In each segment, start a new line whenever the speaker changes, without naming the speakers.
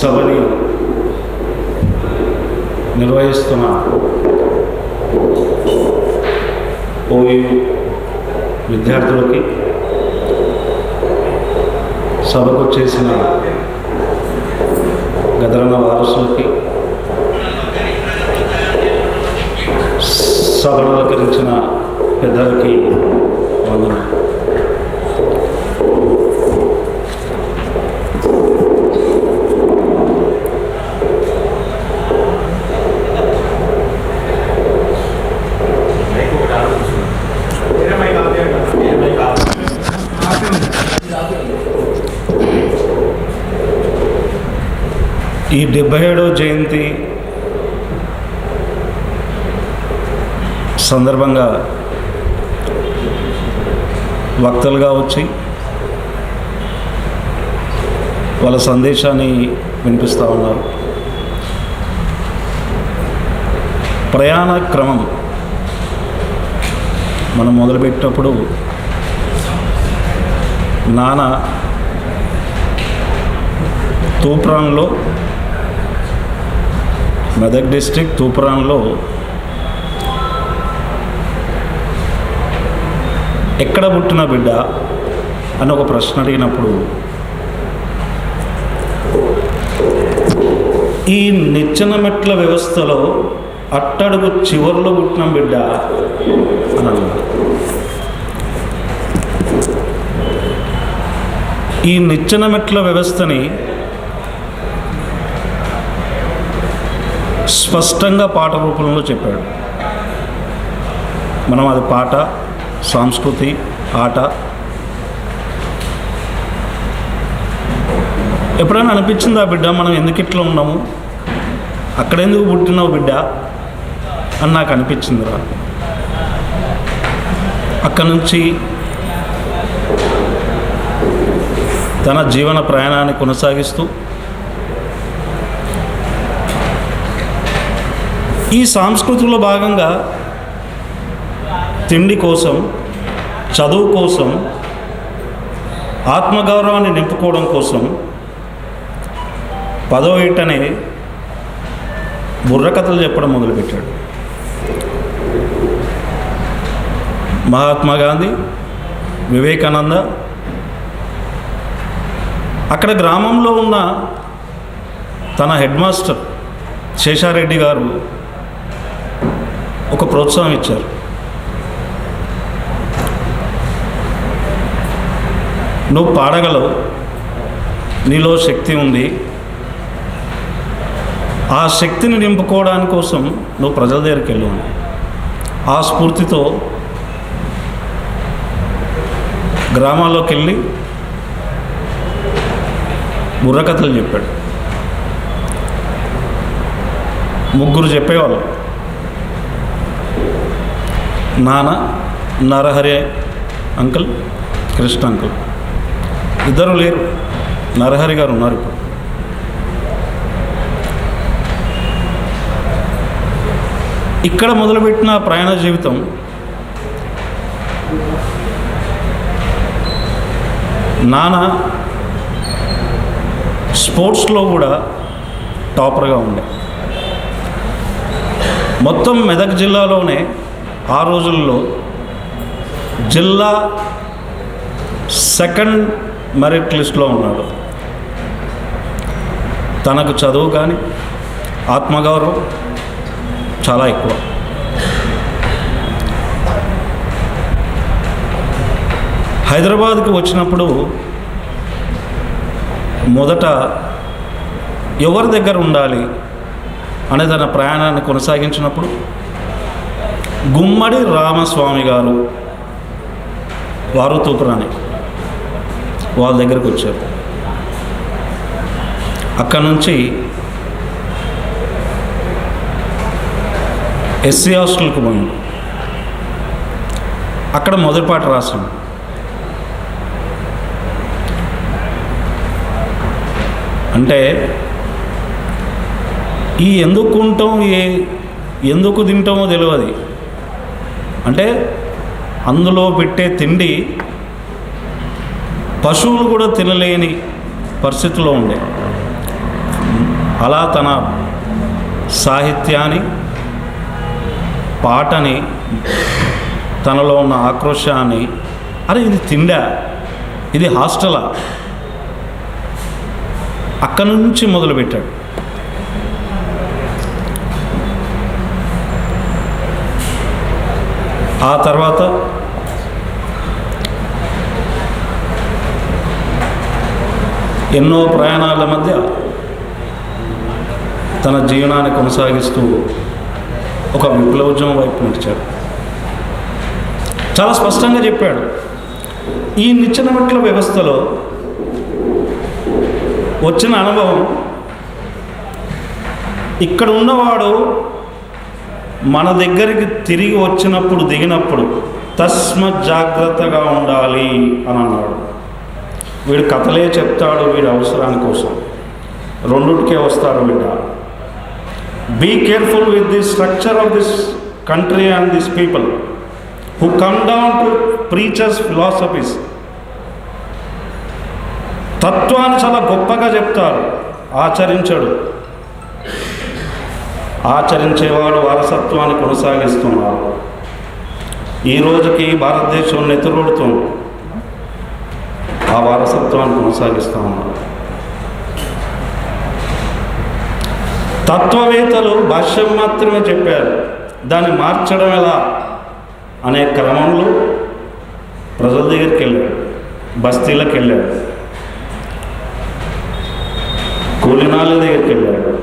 సభని నిర్వహిస్తున్న ఓయూ విద్యార్థులకి సభకు చేసిన గదరణ వారసులకి సభను అలంకరించిన పెద్దలకి వందనాలు ఈ డెబ్బై ఏడవ జయంతి సందర్భంగా వక్తలుగా వచ్చి వాళ్ళ సందేశాన్ని వినిపిస్తూ ఉన్నారు. ప్రయాణ క్రమం మనం మొదలుపెట్టినప్పుడు నాన్న తూప్రాన్లో మెదక్ డిస్టిక్ తూప్రాన్లో ఎక్కడ పుట్టిన బిడ్డ అని ఒక ప్రశ్న అడిగినప్పుడు ఈ నిచ్చెన మెట్ల వ్యవస్థలో అట్టడుగు చివరిలో పుట్టిన బిడ్డ అని అన్నారు ఈ నిచ్చెన మెట్ల వ్యవస్థని స్పష్టంగా పాట రూపంలో చెప్పాడు. మనం అది పాట సంస్కృతి ఆట. ఎప్పుడైనా అనిపించిందా బిడ్డ మనం ఎందుకు ఇట్లా ఉన్నాము? అక్కడ ఎందుకు పుట్టినావు బిడ్డ? అని నాకు అనిపించిందిరా. అక్కడి నుంచి తన జీవన ప్రయాణాన్ని కొనసాగిస్తూ ఈ సాంస్కృతిలో భాగంగా తిండి కోసం చదువు కోసం ఆత్మగౌరవాన్ని నింపుకోవడం కోసం పదో ఏటనే బుర్రకథలు చెప్పడం మొదలుపెట్టాడు. మహాత్మా గాంధీ వివేకానంద అక్కడ గ్రామంలో ఉన్న తన హెడ్ మాస్టర్ శేషారెడ్డి గారు ఒక ప్రోత్సాహం ఇచ్చారు. నువ్వు పాడగలవు. నీలో శక్తి ఉంది. ఆ శక్తిని నింపుకోవడానికి కోసం నువ్వు ప్రజల దగ్గరికి వెళ్ళు ఆ స్ఫూర్తితో గ్రామాల్లోకి వెళ్ళి బుర్రకథలు చెప్పాడు. ముగ్గురు చెప్పేవాళ్ళు. నాన్న నరహరే అంకుల్ కృష్ణ అంకుల్. ఇద్దరు లేరు. నరహరి గారు ఉన్నారు ఇప్పుడు. ఇక్కడ మొదలుపెట్టిన ప్రయాణ జీవితం నాన్న స్పోర్ట్స్లో కూడా టాపర్గా ఉండే. మొత్తం మెదక్ జిల్లాలోనే ఆ రోజుల్లో జిల్లా సెకండ్ మెరిట్ లిస్ట్లో ఉన్నాడు. తనకు చదువు కానీ ఆత్మగౌరవం చాలా ఎక్కువ. హైదరాబాద్కి వచ్చినప్పుడు మొదట ఎవరి దగ్గర ఉండాలి అనే తన ప్రయాణాన్ని కొనసాగించినప్పుడు గుమ్మడి రామస్వామి గారు వారు తూపురాని వాళ్ళ దగ్గరికి వచ్చారు. అక్కడ నుంచి ఎస్సీ హాస్టల్కి పోయాం. అక్కడ మొదటి పాట రాసాం అంటే ఈ ఎందుకు ఉంటాం ఏ ఎందుకు తింటామో తెలియదు అంటే అందులో పెట్టే తిండి పశువులు కూడా తినలేని పరిస్థితిలో ఉండే. అలా తన సాహిత్యాన్ని పాటని తనలో ఉన్న ఆక్రోశాన్ని అరే ఇది తిండా ఇది హాస్టలా? అక్కడి నుంచి మొదలుపెట్టాడు. ఆ తర్వాత ఎన్నో ప్రయాణాల మధ్య తన జీవనాన్ని కొనసాగిస్తూ ఒక విప్లవోద్యమం వైపు నడిచాడు. చాలా స్పష్టంగా చెప్పాడు. ఈ నిచ్చెన మెట్ల వ్యవస్థలో వచ్చిన అనుభవం ఇక్కడ ఉన్నవాడు మన దగ్గరికి తిరిగి వచ్చినప్పుడు దిగినప్పుడు తస్మ జాగ్రత్తగా ఉండాలి అని అన్నాడు. వీడు కథలే చెప్తాడు వీడు అవసరాని కోసం. రెండుకే వస్తారు వీడ be careful with the structure of this country and this people who come down to preachers philosophies తత్వాన్ని చాలా గొప్పగా చెప్తారు. ఆచరించడు. ఆచరించేవాడు వారసత్వాన్ని కొనసాగిస్తున్నారు ఈ రోజుకి భారతదేశం నెత్తురుడుతుంది. ఆ వారసత్వాన్ని కొనసాగిస్తూ ఉన్నారు తత్వవేత్తలు భాష్యం మాత్రమే చెప్పారు. దాన్ని మార్చడం ఎలా? అనే క్రమంలో ప్రజల దగ్గరికి వెళ్ళాడు. బస్తీలకు వెళ్ళాడు. కూలినాళ్ళ దగ్గరికి వెళ్ళాడు.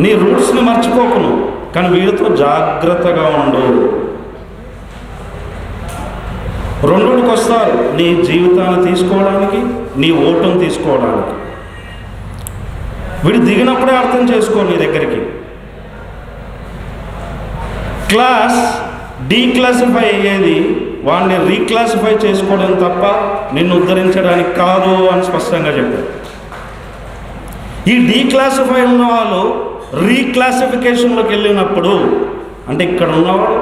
నీ రూట్స్ని మర్చిపోకును కానీ వీళ్ళతో జాగ్రత్తగా ఉండు. రెండుకి వస్తారు నీ జీవితాన్ని తీసుకోవడానికి నీ ఓటును తీసుకోవడానికి. వీడు దిగినప్పుడే అర్థం చేసుకో నీ దగ్గరికి. క్లాస్ డీక్లాసిఫై అయ్యేది వాడిని రీక్లాసిఫై చేసుకోవడం తప్ప నిన్ను ఉద్ధరించడానికి కాదు అని స్పష్టంగా చెప్పారు. ఈ డీక్లాసిఫై ఉన్న వాళ్ళు రీక్లాసిఫికేషన్లోకి వెళ్ళినప్పుడు అంటే ఇక్కడ ఉన్నవాడు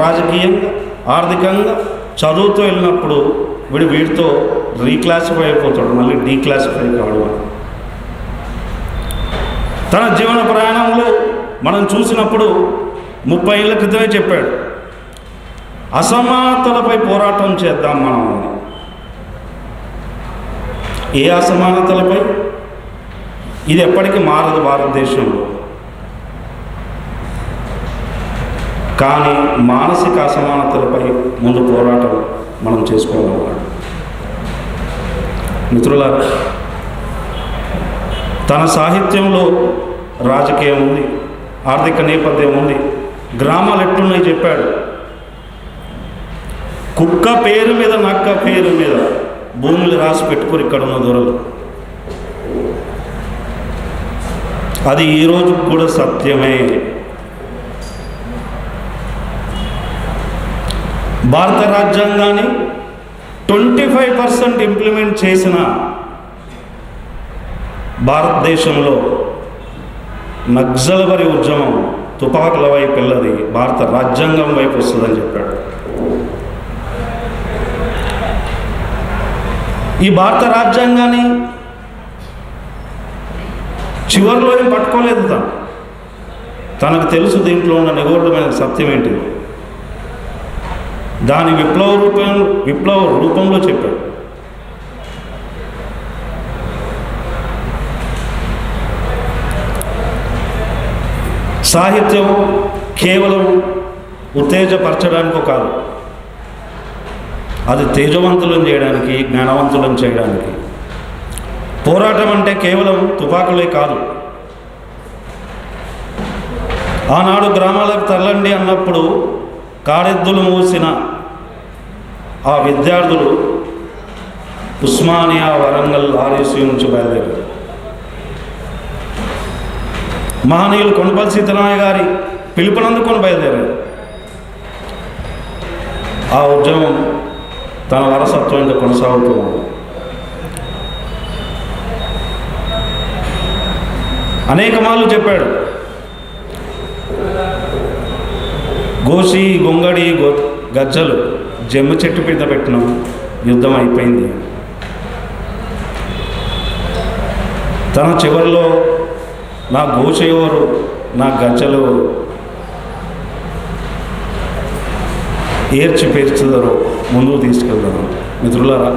రాజకీయంగా ఆర్థికంగా చదువుతో వెళ్ళినప్పుడు వీడు వీడితో రీక్లాసిఫై అయిపోతాడు మళ్ళీ డీక్లాసిఫై కావడం తన జీవన ప్రయాణంలో మనం చూసినప్పుడు ముప్పై ఏళ్ళ క్రితమే చెప్పాడు అసమానతలపై పోరాటం చేద్దాం మనం ఏ అసమానతలపై? ఇది ఎప్పటికీ మారదు భారతదేశంలో. కానీ మానసిక అసమానతలపై ముందు పోరాటం మనం చేసుకోగలవాడు మిత్రుల తన సాహిత్యంలో రాజకీయం ఉంది ఆర్థిక నేపథ్యం ఉంది గ్రామాలు ఎట్లున్నాయి చెప్పాడు. కుక్క పేరు మీద నక్క పేరు మీద భూములు రాసి పెట్టుకుని ఇక్కడ ఉన్న దొరలు. అది ఈ రోజు కూడా సత్యమే. భారత రాజ్యాంగాన్ని ట్వంటీ ఫైవ్ పర్సెంట్ ఇంప్లిమెంట్ చేసిన భారతదేశంలో నక్సలబరి ఉద్యమం తుపాకుల వైపు వెళ్ళది భారత రాజ్యాంగం వైపు వస్తుందని చెప్పాడు. ఈ భారత రాజ్యాంగాన్ని చివరిలో ఏం పట్టుకోలేదు తను. తనకు తెలుసు దీంట్లో ఉన్న నిగూఢమైన సత్యం ఏంటిది దాని విప్లవ రూపం విప్లవ రూపంలో చెప్పాడు. సాహిత్యం కేవలం ఉత్తేజపరచడానికో కాదు. అది తేజవంతులను చేయడానికి జ్ఞానవంతులను చేయడానికి. పోరాటం అంటే కేవలం తుపాకులే కాదు. ఆనాడు గ్రామాలకు తరలండి అన్నప్పుడు కాడెద్దులు మూసిన ఆ విద్యార్థులు ఉస్మానియా వరంగల్ ఆర్ఎస్యూ నుంచి బయలుదేరారు. మహనీయులు కొండపల్లి సీతనాయ గారి పిలుపునందుకొని బయలుదేరారు. ఆ ఉద్యమం తన వారసత్వంగా కొనసాగుతూ ఉంది. అనేక మార్లు చెప్పాడు. గోసి గొంగడి గో గజ్జలు జమ్ము చెట్టు మీద పెట్టినాం యుద్ధం అయిపోయింది. తన చివరిలో నా గోచెవరు నా గజ్జలు ఏర్చి పేర్చుదరు ముందుకు తీసుకెళ్తారు మిత్రులారా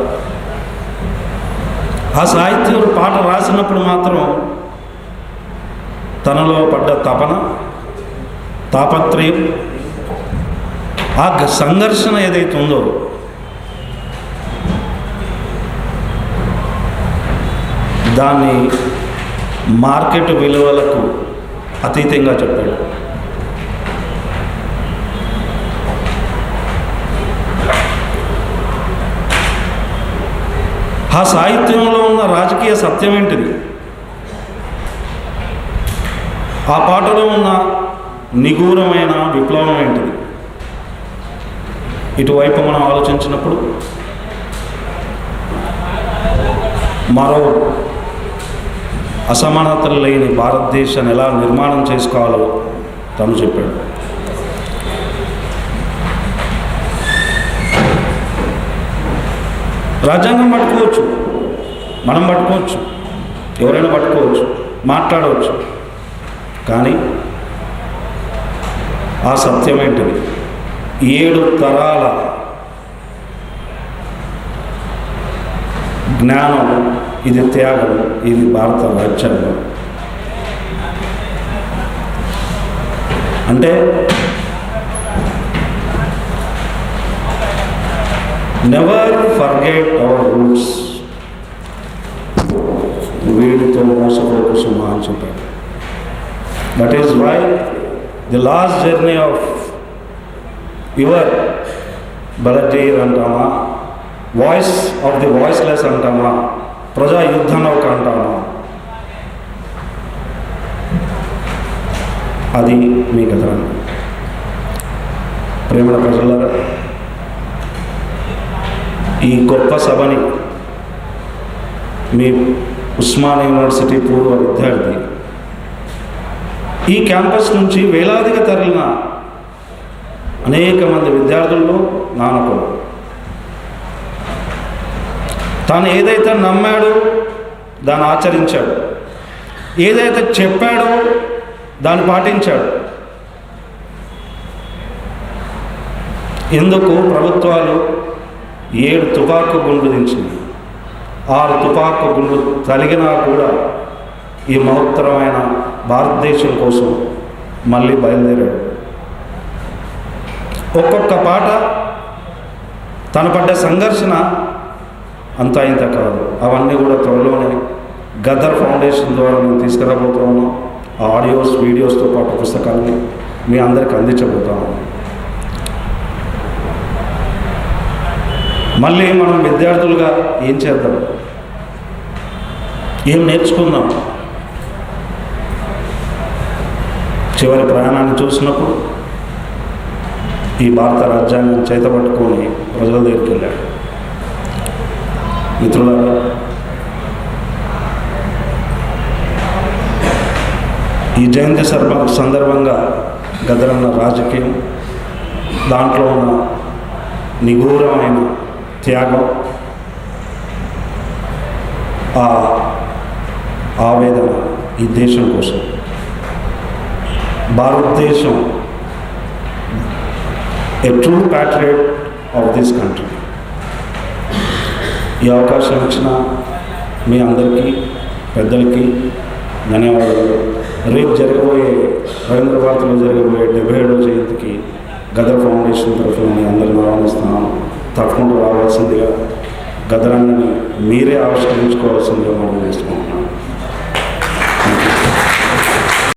ఆ సాహిత్యం పాట రాసినప్పుడు మాత్రం తనలో పడ్డ తపన తాపత్రయం ఆ గ- సంఘర్షణ ఏదైతే ఉందో దాన్ని మార్కెట్ విలువలకు అతీతంగా చెప్పాడు. ఆ సాహిత్యంలో ఉన్న రాజకీయ సత్యం ఏంటిది? ఆ పాటలో ఉన్న నిగూఢమైన విప్లవం ఏంటిది? ఇటువైపు మనం ఆలోచించినప్పుడు మరో అసమానతలు లేని భారతదేశాన్ని ఎలా నిర్మాణం చేసుకోవాలో తను చెప్పాడు. రాజ్యాంగం పట్టుకోవచ్చు మనం పట్టుకోవచ్చు ఎవరైనా పట్టుకోవచ్చు మాట్లాడవచ్చు. కానీ ఆ సత్యం ఏంటిది? ఏడు తరాల జ్ఞానం ఇది త్యాగం ఇది భారత రాజ్యాంగం. అంటే నెవర్ ఫర్గెట్ అవర్ రూట్స్ వీడితో మోసపోకు సుమా అని చెప్పాడు. That is why the last journey of your బలజీర్ అంటామా? వాయిస్ ఆఫ్ ది వాయిస్లెస్ అంటామా? ప్రజా యుద్ధ నౌక అంటామా? అది మీ కథ ప్రేమల ప్రజలారా ఈ గొప్ప సభని మీ ఉస్మాన్ యూనివర్సిటీ పూర్వ విద్యార్థి ఈ క్యాంపస్ నుంచి వేలాదిగా తరలిన అనేక మంది విద్యార్థుల్లో నానకుడు. తాను ఏదైతే నమ్మాడో దాన్ని ఆచరించాడు. ఏదైతే చెప్పాడో దాన్ని పాటించాడు. ఎందుకు ప్రభుత్వాలు ఏడు తుపాకు గుండ్లు దించింది? ఆరు తుపాకు గుండ్లు తలిగినా కూడా ఈ మహత్తరమైన భారతదేశం కోసం మళ్ళీ బయలుదేరాడు. ఒక్కొక్క పాట తను పడ్డ సంఘర్షణ అంతా ఇంత కాదు. అవన్నీ కూడా త్వరలోనే గదర్ ఫౌండేషన్ ద్వారా మేము తీసుకురాబోతున్నాము ఆడియోస్ వీడియోస్తో పాటు పుస్తకాన్ని మీ అందరికి అందించబోతాము మళ్ళీ మనం విద్యార్థులుగా ఏం చేద్దాం? ఏం నేర్చుకుందాం? చివరి ప్రయాణాన్ని చూసినప్పుడు ఈ భారత రాజ్యాంగం చేతపట్టుకొని ప్రజల దగ్గరికి వెళ్ళాడు. మిత్రులారా ఈ జయంతి సర్భ సందర్భంగా గదరన్న రాజకీయం దాంట్లో ఉన్న నిగూఢమైన త్యాగం ఆ ఆవేదన ఈ దేశం కోసం. భారతదేశం a true patriot of this country ఈ అవకాశం ఇచ్చిన మీ అందరికీ పెద్దలకి ధన్యవాదాలు. రేపు జరగబోయే రవీంద్ర భారతిలో జరగబోయే డెబ్బై ఏడవ జయంతికి గదర్ ఫౌండేషన్ తరఫున మీ అందరిని ఆహ్వానిస్తున్నాను తప్పకుండా రావాల్సిందిగా గదరాన్ని మీరే ఆవిష్కరించుకోవాల్సిందిగా మనం చేసుకుంటున్నాను